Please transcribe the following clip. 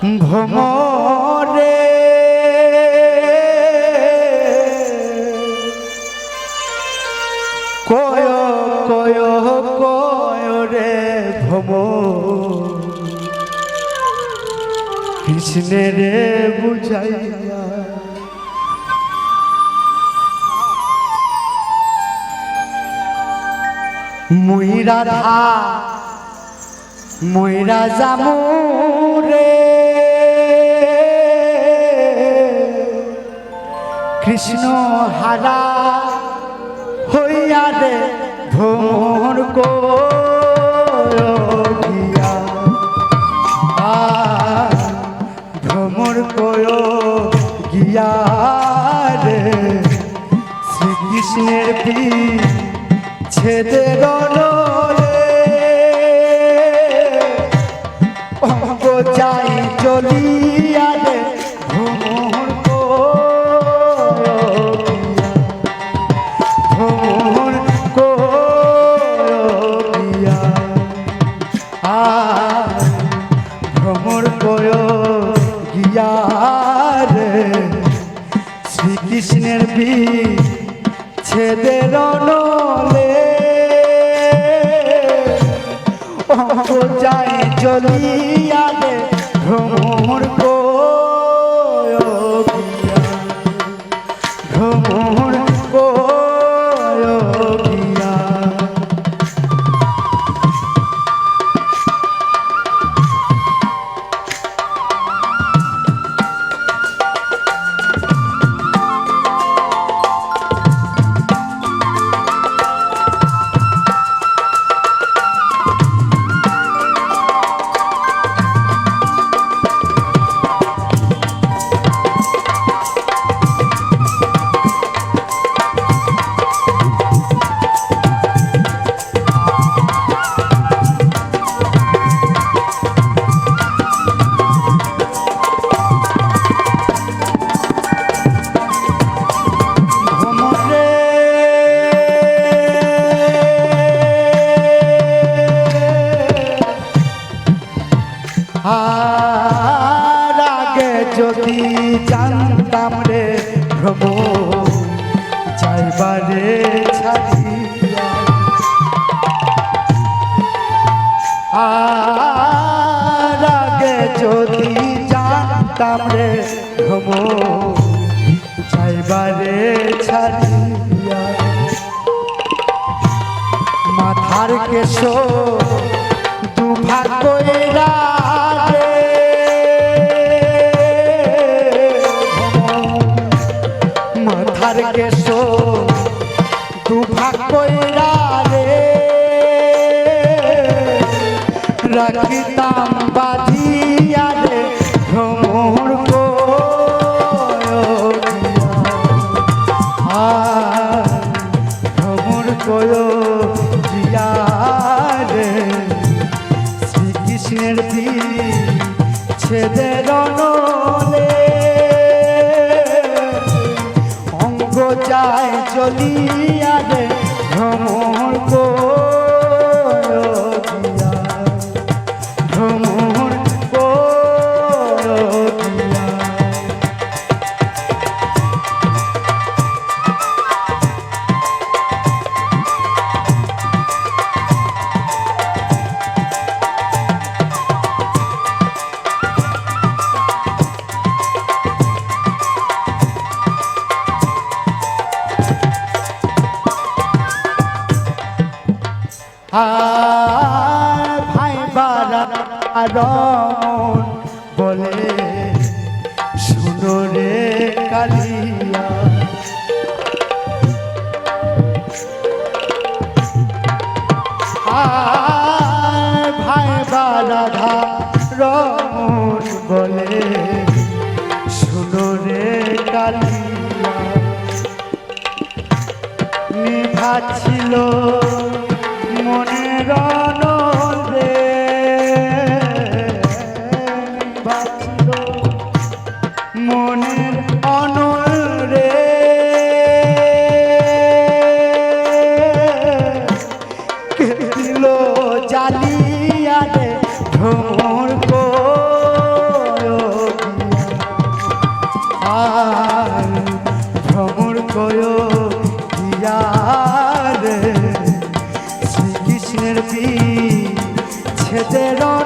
ভ্রমরে কয় কয় কয় রে ভ্রম কৃষ্ণের বুঝাইয়া। মুই রাধা ময়রা জামু। রে কৃষ্ণ হারা হইয়া রে ভ্রমণ কয় গিয়া রে শ্রীকৃষ্ণের পি ছেদে অঙ্গ যাই চলিয়া ভ্রমণ কয় গিয়ারে। শ্রীকৃষ্ণের বি ছেদের নলে যাই চলিয়ালে রে ভ্রমণ জানতাম রে ভ্রম যাইবারে ছাড়িয়া আর আগে যদি জানতাম রে যাইবারে ছাড়িয়া মাথার কেশ দুভাগ দুভাগ কইরা রে রাখিতাম বাঁধিয়া রে ভ্রমণ করিয়া। ভ্রমণ করো জিয়ারে শ্রীকৃষ্ণের দি ছেদের নলে অঙ্গ যায় চলিয়া ভাই বারণ বলে শুনো রে কালিয়া। ভাই বারাধা রমন বলে শুনো রে কালিয়া। নিভাছিল মনের রে ছেদের